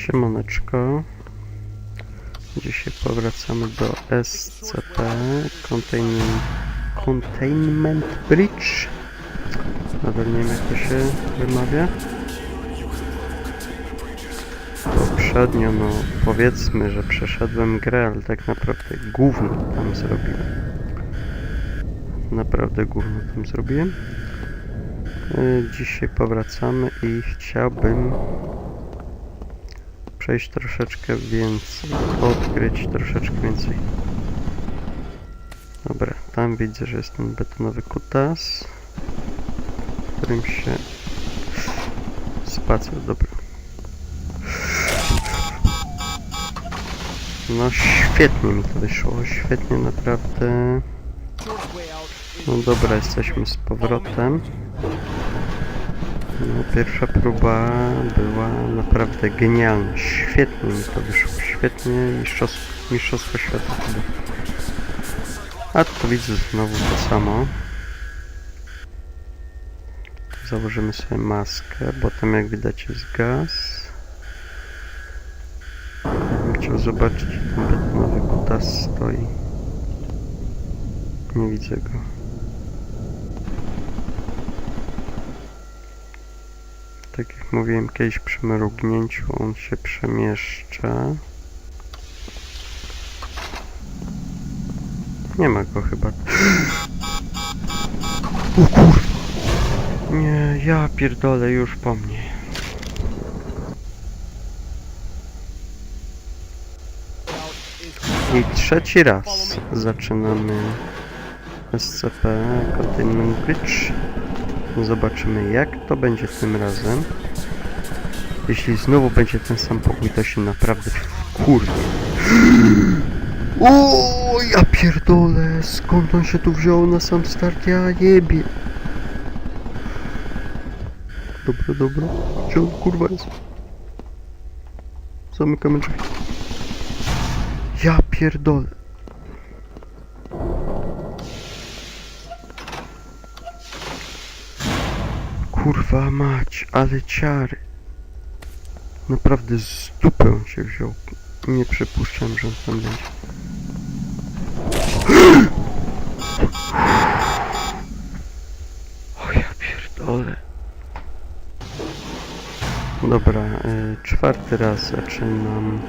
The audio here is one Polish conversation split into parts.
Siemoneczko. Dzisiaj powracamy do SCP Containment, Containment Bridge. Nadal nie wiem jak to się wymawia. Poprzednio, no powiedzmy, że przeszedłem grę, ale tak naprawdę gówno tam zrobiłem. Naprawdę gówno tam zrobiłem. Y, Dzisiaj powracamy i chciałbym przejść troszeczkę więcej, odkryć troszeczkę więcej. Dobra, tam widzę, że jest ten betonowy kutas, w którym się spacer, dobra. No świetnie mi to wyszło, świetnie naprawdę. No dobra, jesteśmy z powrotem. Pierwsza próba była naprawdę genialna. Świetnie mi to wyszło. Świetnie mistrzostwo, mistrzostwo świata chyba. A tu widzę znowu to samo. Założymy sobie maskę, bo tam jak widać jest gaz. Chciał zobaczyć, gdzie ten betonowy kutas stoi. Nie widzę go. Tak jak mówiłem kiedyś przy mrugnięciu, on się przemieszcza. Nie ma go chyba. O kurwa! Nie, ja pierdolę już po mnie. I trzeci raz zaczynamy SCP Containment Bridge. Zobaczymy jak to będzie tym razem. Jeśli znowu będzie ten sam pokój, to się naprawdę kurde. O, ja pierdolę, skąd on się tu wziął na sam start? Ja jebie. Dobra, dobra. Gdzie on kurwa jest? Zamykamy drzwi. Ja pierdolę. Kurwa mać, ale ciary. Naprawdę z dupy on się wziął. Nie przypuszczam, że on tam będzie. O ja pierdolę. Dobra, y, czwarty raz zaczynam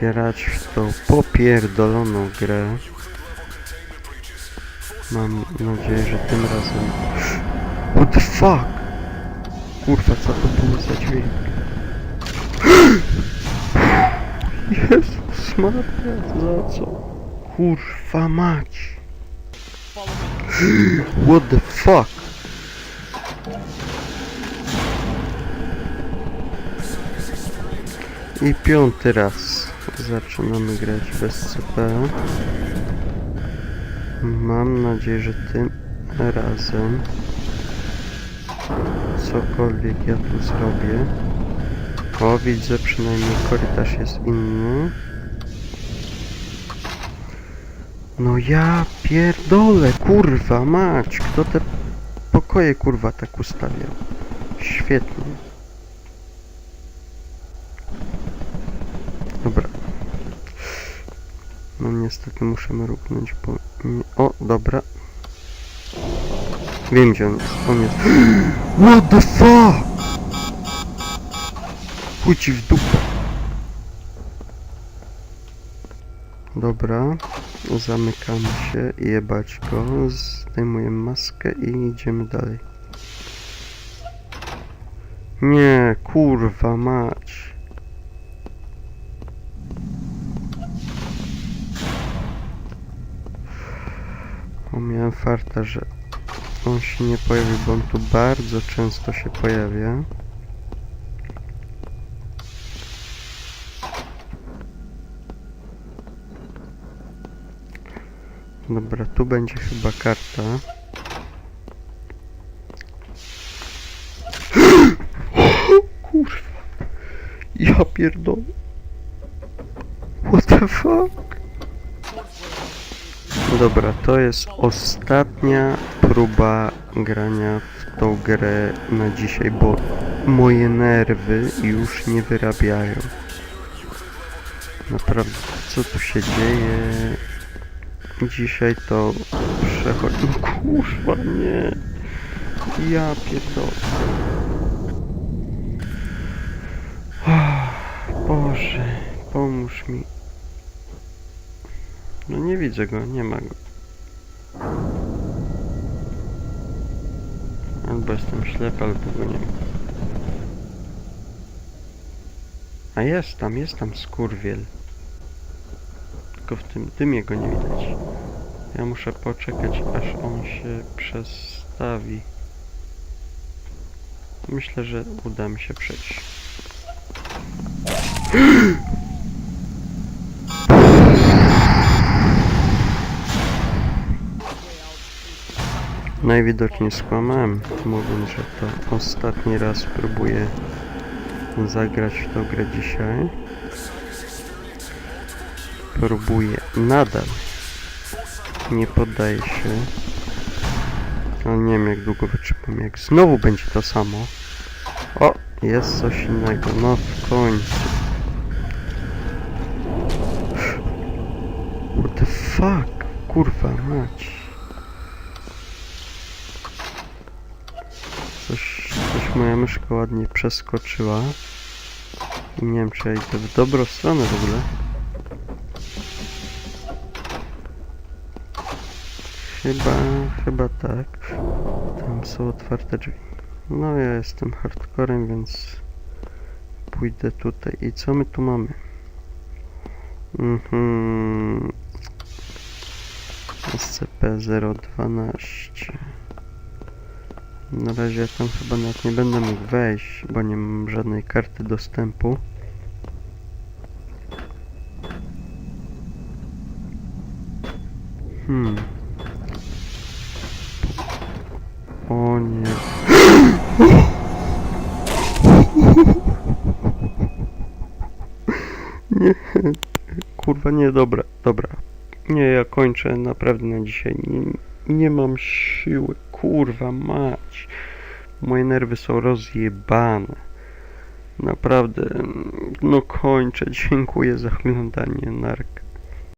grać w tą popierdoloną grę. Mam nadzieję, że tym razem... What the fuck? Kurwa, co to było za dźwięk? Jezus Maria, za co? Kurwa mać! What the fuck? I piąty raz zaczynamy grać bez CP. Mam nadzieję, że tym razem cokolwiek ja tu zrobię. O, widzę, przynajmniej korytarz jest inny. No ja pierdolę, kurwa mać, kto te pokoje kurwa tak ustawiał? Świetnie. Dobra. No niestety muszę mrugnąć, bo. O, dobra. Wiem gdzie on. On jest... What the fuck? Chuj ci w dupę. Dobra. Zamykamy się. Jebać go. Zdejmujemy maskę i idziemy dalej. Nie, kurwa mać. O, miałem farta, że on się nie pojawi, bo on tu bardzo często się pojawia. Dobra, tu będzie chyba karta. Kurwa. Ja pierdolę. What the fuck? Dobra, to jest ostatnia próba grania w tą grę na dzisiaj, bo moje nerwy już nie wyrabiają. Naprawdę, co tu się dzieje? Dzisiaj to przechodzi... No kurwa, nie! Ja pierdolę. Boże, pomóż mi. No nie widzę go, nie ma go. Albo jestem ślepy, albo go nie ma. A jest tam, jest tam skurwiel. Tylko w tym dymie go nie widać. Ja muszę poczekać, aż on się przestawi. Myślę, że uda mi się przejść. Najwidoczniej skłamałem, mówiąc, że to ostatni raz próbuję zagrać w tą grę dzisiaj. Próbuję nadal. Nie poddaję się. Ale nie wiem jak długo wytrzymam. Jak znowu będzie to samo. O! Jest coś innego. No w końcu. What the fuck? Kurwa mać. Coś, coś moja myszka ładnie przeskoczyła. I nie wiem czy ja idę w dobrą stronę w ogóle. Chyba, chyba tak. Tam są otwarte drzwi. No ja jestem hardcorem, więc pójdę tutaj. I co my tu mamy? Mhm. SCP-012 Na razie ja tam chyba nawet nie będę mógł wejść, bo nie mam żadnej karty dostępu. Hmm. O nie. Nie. Kurwa, nie, dobra, dobra. Nie, ja kończę naprawdę na dzisiaj. Nie, nie mam siły, kurwa mać. Moje nerwy są rozjebane. Naprawdę, no kończę. Dziękuję za oglądanie narka.